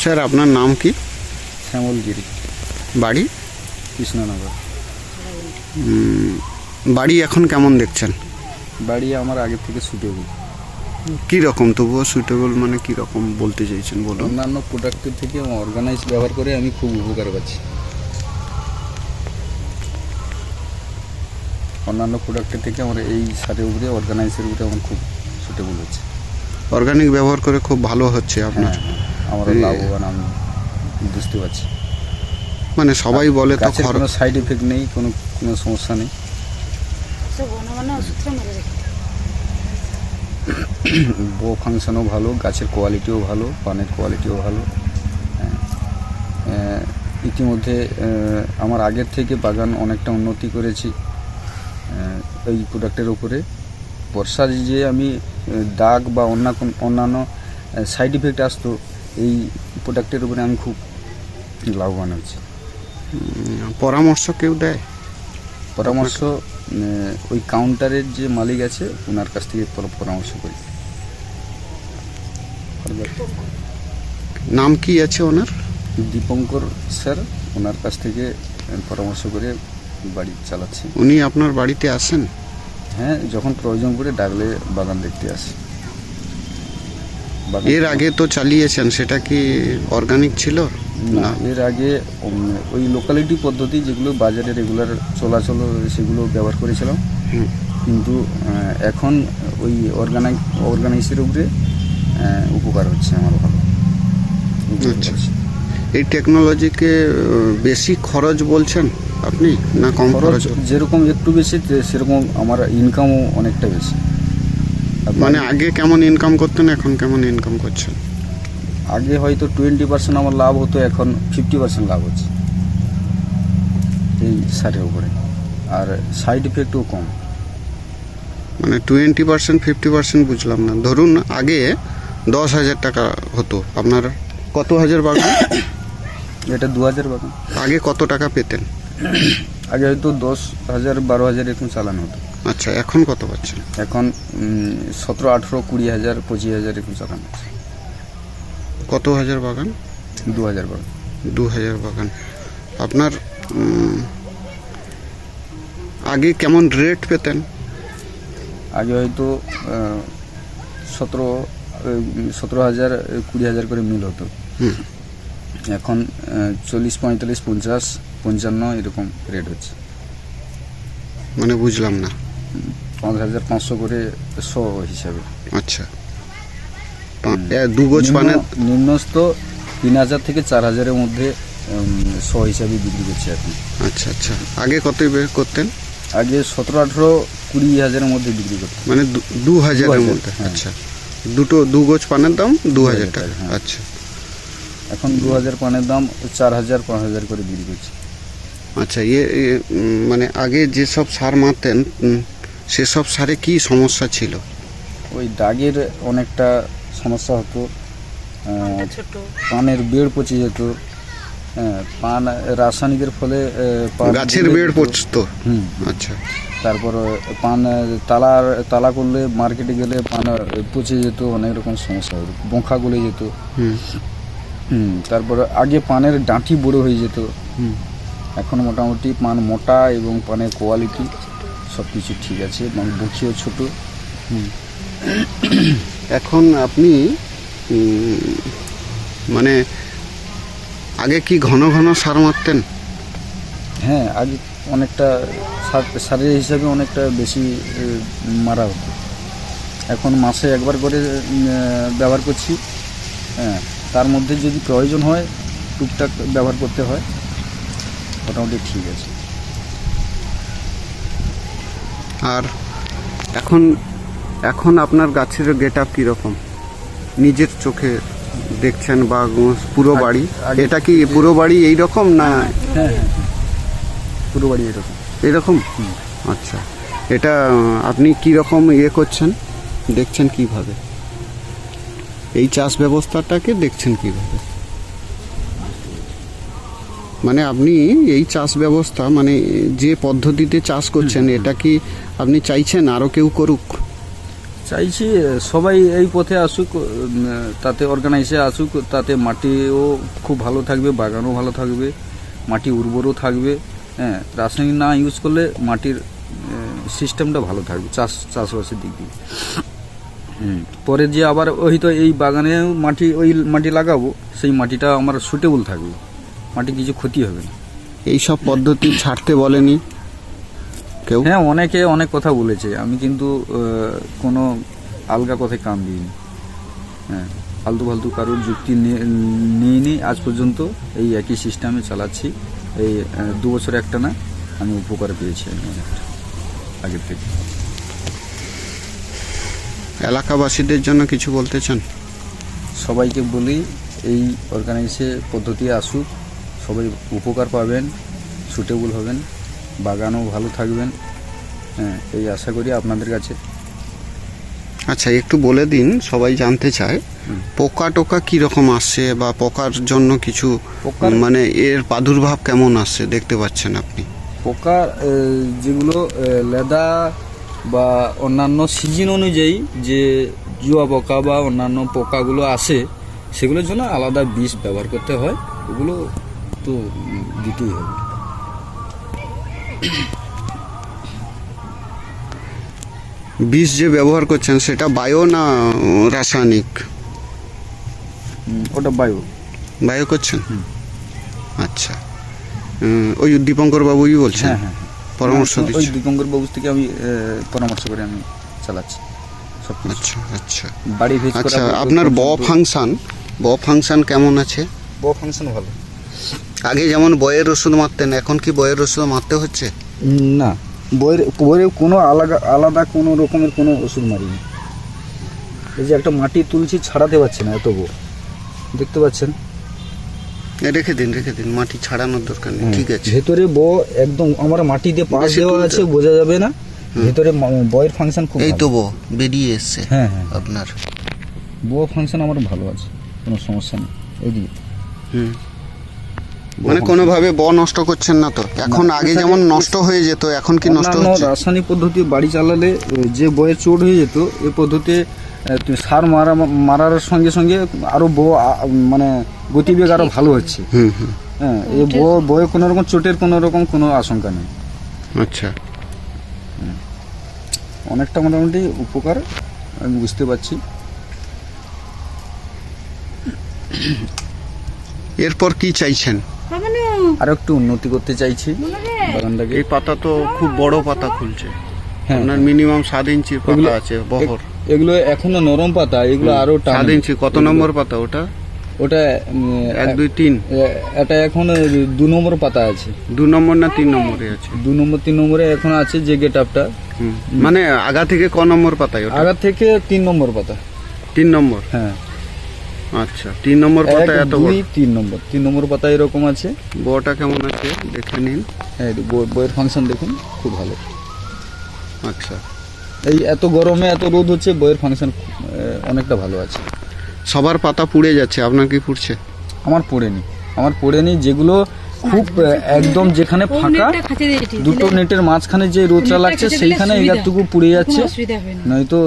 Sir আপনার নাম কি? শ্যামলগিরি। বাড়ি? কৃষ্ণনগর। বাড়ি এখন কেমন দেখছেন? বাড়ি আমার আগের থেকে সুটেবল কি রকম তবুও সুইটেবল মানে কি রকম বলতে চাইছেন বলুন। অন্যান্য প্রোডাক্টের থেকে অর্গানাইজ ব্যবহার করে আমি খুব উপকার পাচ্ছি। অন্যান্য প্রোডাক্টের থেকে আমার এই সারের উপরে অর্গানাইজের উপরে আমার খুব সুটেবল হচ্ছে। অর্গানিক ব্যবহার করে খুব ভালো হচ্ছে আপনার। হ্যাঁ। আমার লাভবান আমি বুঝতে পারছি। মানে সবাই বলে তো কোনো সাইড এফেক্ট নেই কোনো কোনো সমস্যা নেই। বো ফাংশনও ভালো গাছের কোয়ালিটিও ভালো পানের কোয়ালিটিও ভালো। হ্যাঁ। ইতিমধ্যে আমার আগের থেকে বাগান অনেকটা উন্নতি করেছি। এই প্রোডাক্টের উপরে। বর্ষার যে আমি দাগ বা অন্য কোন- অন্যান্য সাইড ইফেক্ট আসতো এই প্রোডাক্টের উপরে আমি খুব লাভবান হচ্ছি পরামর্শ কেউ দেয়? পরামর্শ ওই কাউন্টারের যে মালিক আছে ওনার কাছ থেকে পরামর্শ করি। নাম কি আছে ওনার? দীপঙ্কর স্যার ওনার কাছ থেকে পরামর্শ করে বাড়ি চালাচ্ছি। উনি আপনার বাড়িতে আসেন? হ্যাঁ যখন প্রয়োজন করে ডাকলে বাগান দেখতে আসি। এর আগে তো চালিয়েছেন সেটা কি অর্গানিক ছিল? না এর আগে ওই লোকালিটি পদ্ধতি যেগুলো বাজারে রেগুলার চলাচল সেগুলো ব্যবহার করেছিলাম। কিন্তু এখন ওই অর্গানাইক অর্গানাইজের উপরে উপকার হচ্ছে আমার ভালো। আচ্ছা। এই টেকনোলজিকে বেশি খরচ বলছেন আপনি না কম খরচ যেরকম একটু বেশি সেরকম আমার ইনকামও অনেকটা বেশি। মানে আগে কেমন ইনকাম করতেন এখন কেমন ইনকাম করছেন? আগে হয়তো টোয়েন্টি পার্সেন্ট আমার লাভ হতো এখন ফিফটি পার্সেন্ট লাভ হচ্ছে। এই সারের উপরে। আর সাইড ইফেক্টও কম। মানে টোয়েন্টি পার্সেন্ট ফিফটি পার্সেন্ট বুঝলাম না। ধরুন আগে দশ হাজার টাকা হতো আপনার কত হাজার বাগান? এটা দু হাজার বাগান। আগে কত টাকা পেতেন? আগে হয়তো দশ হাজার বারো হাজার এরকম চালানো হতো। আচ্ছা এখন কত পাচ্ছেন? এখন সতেরো আঠেরো কুড়ি হাজার পঁচিশ হাজার এরকম চালানো আছে কত হাজার বাগান? দু হাজার বাগান। দু হাজার বাগান। আপনার আগে কেমন রেট পেতেন? আগে হয়তো সতেরো সতেরো হাজার কুড়ি হাজার করে মিল হতো। এখন চল্লিশ পঁয়তাল্লিশ পঞ্চাশ পঞ্চান্ন এরকম রেট হচ্ছে। মানে বুঝলাম না। পাঁচ হাজার পাঁচশো করে শো হিসাবে। আচ্ছা। দু গোছ পানের নিম্নস্থ তিন হাজার থেকে চার হাজারের মধ্যে শো হিসাবে বিক্রি করছে এখন আচ্ছা আচ্ছা। আগে কত করতেন? আগে সতেরো আঠেরো কুড়ি হাজারের মধ্যে বিক্রি করতো মানে দু- হাজারের মধ্যে। হ্যাঁ। আচ্ছা। দুটো দু গোছ পানের দাম দু হাজার টাকা। হ্যাঁ। আচ্ছা। এখন দু হাজার পানের দাম চার হাজার পাঁচ হাজার করে বিক্রি করছে। আচ্ছা ইয়ে মানে আগে যেসব সার মারতেন সেসব সারে কি সমস্যা ছিল? ওই দাগের অনেকটা সমস্যা হতো। পানের বেড় পচে যেত। হ্যাঁ, পান রাসায়নিকের ফলে গাছের বেড়। পচতো? হুম। আচ্ছা। তারপর পান তালা তালা করলে মার্কেটে গেলে পান পচে যেত অনেক রকম সমস্যা হতো। বঙ্খা গলে যেত। হুম। হুম তারপর আগে পানের ডাঁটি বড় হয়ে যেত। হুম। এখন মোটামুটি পান মোটা এবং পানের কোয়ালিটি সব কিছু ঠিক আছে এবং বখিও ছোট। এখন আপনি মানে আগে কি ঘন ঘন সার মারতেন? হ্যাঁ আগে অনেকটা সার- সারের হিসাবে অনেকটা বেশি মারা হতো। এখন মাসে একবার করে ব্যবহার করছি। হ্যাঁ তার মধ্যে যদি প্রয়োজন হয় টুকটাক ব্যবহার করতে হয় মোটামুটি ঠিক আছে। আর এখন এখন আপনার গাছের গেট আপ কীরকম? নিজের চোখে দেখছেন বা পুরো বাড়ি? এটা কি পুরো বাড়ি এই রকম না হ্যাঁ হ্যাঁ হ্যাঁ। পুরো বাড়ি এরকম? এরকম আচ্ছা। এটা আপনি কি রকম ইয়ে করছেন? দেখছেন কীভাবে? এই চাষ ব্যবস্থাটাকে দেখছেন কীভাবে? মানে আপনি এই চাষ ব্যবস্থা মানে যে পদ্ধতিতে চাষ করছেন এটা কি আপনি চাইছেন আরও কেউ করুক? চাইছি সবাই এই পথে আসুক তাতে অর্গানাইজে আসুক তাতে মাটিও খুব ভালো থাকবে বাগানও ভালো থাকবে মাটি উর্বরও থাকবে হ্যাঁ রাসায়নিক না ইউজ করলে মাটির সিস্টেমটা ভালো থাকবে চাষ চাষবাসের দিক দিয়ে। পরে যে আবার হয়তো এই বাগানে মাটি ওই মাটি লাগাবো সেই মাটিটা আমার সুটেবল থাকবে। মাটি কিছু ক্ষতি হবে না। এই সব পদ্ধতি ছাড়তে বলেনি? কেউ? হ্যাঁ অনেকে অনেক কথা বলেছে। আমি কিন্তু কোনো আলগা কথায় কান দিইনি। হ্যাঁ ফালতু ফালতু কারোর যুক্তি নিয়ে- নিইনি। আজ পর্যন্ত এই একই সিস্টেমে চালাচ্ছি। এই দু বছর একটা না আমি উপকার পেয়েছি আমি অনেকটা। আগের থেকে। এলাকাবাসীদের জন্য কিছু বলতে চান? সবাইকে বলি এই অর্গানাইজে পদ্ধতি আসুক সবাই উপকার পাবেন সুটেবল হবেন। বাগানও ভালো থাকবেন। হ্যাঁ এই আশা করি আপনাদের কাছে। আচ্ছা একটু বলে দিন সবাই জানতে চায় পোকা টোকা কি রকম আসছে বা পোকার জন্য কিছু মানে এর প্রাদুর্ভাব কেমন আসছে দেখতে পাচ্ছেন আপনি। পোকা যেগুলো লেদা বা অন্যান্য সিজন অনুযায়ী যে জুয়া পোকা বা অন্যান্য পোকাগুলো আসে সেগুলোর জন্য আলাদা বিষ ব্যবহার করতে হয়। ওগুলো তো দিতেই হবে। বিষ যে ব্যবহার করছেন সেটা বায়ো না রাসায়নিক? ওটা বায়ু। বায়ো করছেন? আচ্ছা। ওই দীপঙ্কর বাবুই বলছেন? হ্যাঁ হ্যাঁ। পরামর্শ ওই দীপঙ্কর বাবু থেকে আমি পরামর্শ করে আমি চালাচ্ছি। আচ্ছা আচ্ছা। বাড়ি আচ্ছা আপনার ব ফাংশন? ব ফাংশন কেমন আছে? ব ফাংশন ভালো। আগে যেমন বয়ের ওষুধ মারতেন এখন কি বয়ের ওষুধ মারতে হচ্ছে? না বইয়ের বইয়ের কোনো আলাদা আলাদা কোনো রকমের কোনো ওষুধ মারিনি। এই যে একটা মাটি তুলছি ছাড়াতে পারছি না এত বউ দেখতে পাচ্ছেন? রেখে দিন রেখে দিন মাটি ছাড়ানোর দরকার নেই ঠিক আছে। ভেতরে ব একদম আমার মাটি দিয়ে পাশ দেওয়া আছে বোঝা যাবে না। ভেতরে বয়ের ফাংশন খুব এই তো ব বেরিয়ে এসছে হ্যাঁ হ্যাঁ। আপনার। ব ফাংশন আমার ভালো আছে কোনো সমস্যা নেই। এইদিকে হুম। মানে কোনোভাবে ব নষ্ট করছেন না তো? এখন আগে যেমন নষ্ট হয়ে যেত এখন কি নষ্ট হচ্ছে? রাসায়নিক পদ্ধতি বাড়ি চালালে যে বয়ে চোট হয়ে যেত এই পদ্ধতি এ, তুই সার মারা মারার সঙ্গে সঙ্গে আরও বো মানে গতিবেগ আরও ভালো হচ্ছে। হ্যাঁ এই বো বয়ে কোনো রকম চোটের কোনো রকম কোনো আশঙ্কা নেই। আচ্ছা। অনেকটা মোটামুটি উপকার আমি বুঝতে পারছি। এরপর কি চাইছেন? আর একটু উন্নতি করতে চাইছি। বাগানটাকে। এই পাতা তো খুব বড় পাতা খুলছে। হ্যাঁ। আপনার মিনিমাম সাত ইঞ্চির পাতা আছে বহর। এগুলো এখনও নরম পাতা এগুলো আরও সাত ইঞ্চি কত নম্বর পাতা ওটা? ওটা এক দুই তিন। এটা এখন দু নম্বর পাতা আছে। দু নম্বর না তিন নম্বরে আছে? দু নম্বর তিন নম্বরে এখন আছে যে গেট আপটা মানে আগা থেকে ক নম্বর পাতায় আগা থেকে তিন নম্বর পাতা। তিন নম্বর? হ্যাঁ। আচ্ছা তিন নম্বর পাতা এত বড়? তিন নম্বর। তিন নম্বর পাতা এরকম আছে। বটা কেমন আছে? দেখে নিন। হ্যাঁ বইয়ের ফাংশন দেখুন খুব ভালো। আচ্ছা। এই এত গরমে এত রোদ হচ্ছে বইয়ের ফাংশন অনেকটা ভালো আছে। সবার পাতা পুড়ে যাচ্ছে আপনার কি পুড়ছে? আমার পড়েনি। আমার পড়েনি যেগুলো খুব একদম যেখানে ফাঁকা দুটো নেটের মাঝখানে যে রোদটা লাগছে সেইখানে। এগারটুকু পুড়ে যাচ্ছে। নয়তো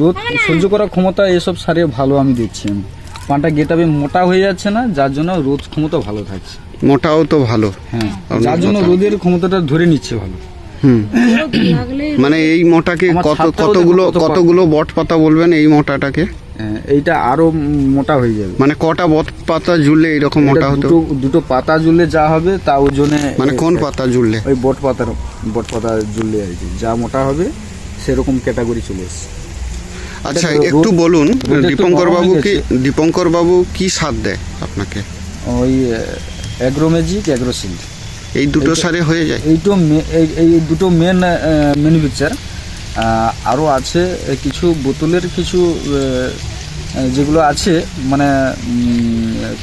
রোদ সহ্য করার ক্ষমতা এসব সারে ভালো আমি দেখছি আমি। পানটা গেটাবে মোটা হয়ে যাচ্ছে না যার জন্য রোদ ক্ষমতা ভালো থাকছে। মোটাও তো ভালো। হ্যাঁ যার জন্য রোদের ক্ষমতাটা ধরে নিচ্ছে ভালো। হুম। মানে এই মোটাকে কত কতগুলো। কতগুলো বট পাতা বলবেন এই মোটাটাকে? এইটা আরও মোটা হয়ে যাবে। মানে কটা বট পাতা জুড়লে এরকম মোটা হতো দুটো পাতা জুড়লে যা হবে তা ওজনে মানে কোন পাতা জুড়লে ওই বট পাতার বট পাতা জুড়লে আর কি। যা মোটা হবে সেরকম ক্যাটাগরি চলে এসছে। আচ্ছা একটু বলুন দীপঙ্কর বাবু কি দীপঙ্কর বাবু কি সার দেয় আপনাকে? ওই অ্যাগ্রোম্যাজিক অ্যাগ্রোসিল এই দুটো সারে হয়ে যায়? এইটো এই দুটো মেন ম্যানুফ্যাকচার আরও আছে কিছু বোতলের কিছু যেগুলো আছে মানে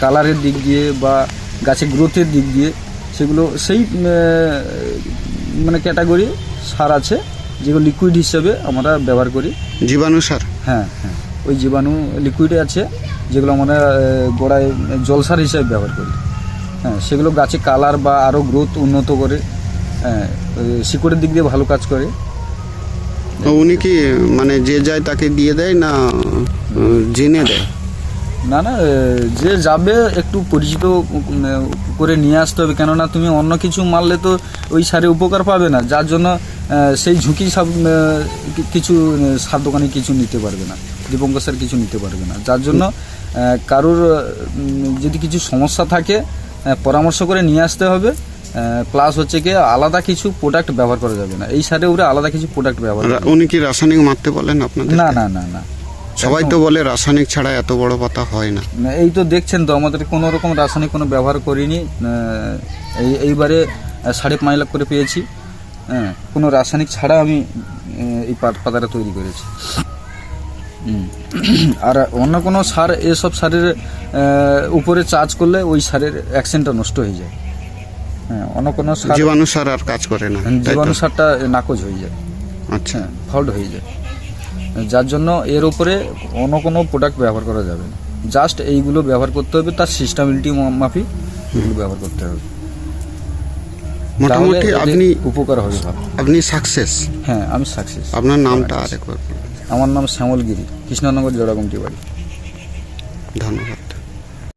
কালারের দিক দিয়ে বা গাছের গ্রোথের দিক দিয়ে সেগুলো সেই মানে ক্যাটাগরি সার আছে যেগুলো লিকুইড হিসেবে আমরা ব্যবহার করি। জীবাণু সার? হ্যাঁ হ্যাঁ ওই জীবাণু লিকুইডে আছে যেগুলো আমরা গোড়ায় জলসার হিসেবে ব্যবহার করি। হ্যাঁ সেগুলো গাছে কালার বা আরও গ্রোথ উন্নত করে হ্যাঁ শিকড়ের দিক দিয়ে ভালো কাজ করে। উনি কি মানে যে যায় তাকে দিয়ে দেয় না জেনে দেয়? না না যে যাবে একটু পরিচিত করে নিয়ে আসতে হবে। কেননা তুমি অন্য কিছু মারলে তো ওই সারে উপকার পাবে না। যার জন্য সেই ঝুঁকি সব কিছু সার দোকানে কিছু নিতে পারবে না। দীপঙ্কর স্যার কিছু নিতে পারবে না। যার জন্য কারোর যদি কিছু সমস্যা থাকে পরামর্শ করে নিয়ে আসতে হবে। প্লাস হচ্ছে কি আলাদা কিছু প্রোডাক্ট ব্যবহার করা যাবে না। এই সারে উপরে আলাদা কিছু প্রোডাক্ট ব্যবহার করা উনি কি রাসায়নিক মারতে বলেন আপনাদের না না না না। সবাই তো বলে রাসায়নিক ছাড়া এত বড় পাতা হয় না। এই তো দেখছেন তো আমাদের কোনো রকম রাসায়নিক কোনো ব্যবহার করিনি। এই এইবারে সাড়ে পাঁচ লাখ করে পেয়েছি। হ্যাঁ কোনো রাসায়নিক ছাড়া আমি এই পাত- পাতাটা তৈরি করেছি। আর অন্য কোনো সার এসব সারের উপরে চার্জ করলে ওই সারের অ্যাকশনটা নষ্ট হয়ে যায়। হ্যাঁ অন্য কোনো সার জীবাণু সার আর কাজ করে না জীবাণু সারটা নাকচ হয়ে যায়। আচ্ছা। হ্যাঁ ফল্ট হয়ে যায়। যার জন্য এর উপরে অন্য কোনো প্রোডাক্ট ব্যবহার করা যাবে না। জাস্ট এইগুলো ব্যবহার করতে হবে তার সিস্টেবিলিটি মাফিক এগুলো ব্যবহার করতে হবে। মোটামুটি আপনি উপকার হবে আপনি সাকসেস হ্যাঁ আমি সাকসেস আপনার নামটা আরেকবার আমার নাম শ্যামলগিরি কৃষ্ণনগর জোড়াগুমটি বাড়ি। ধন্যবাদ।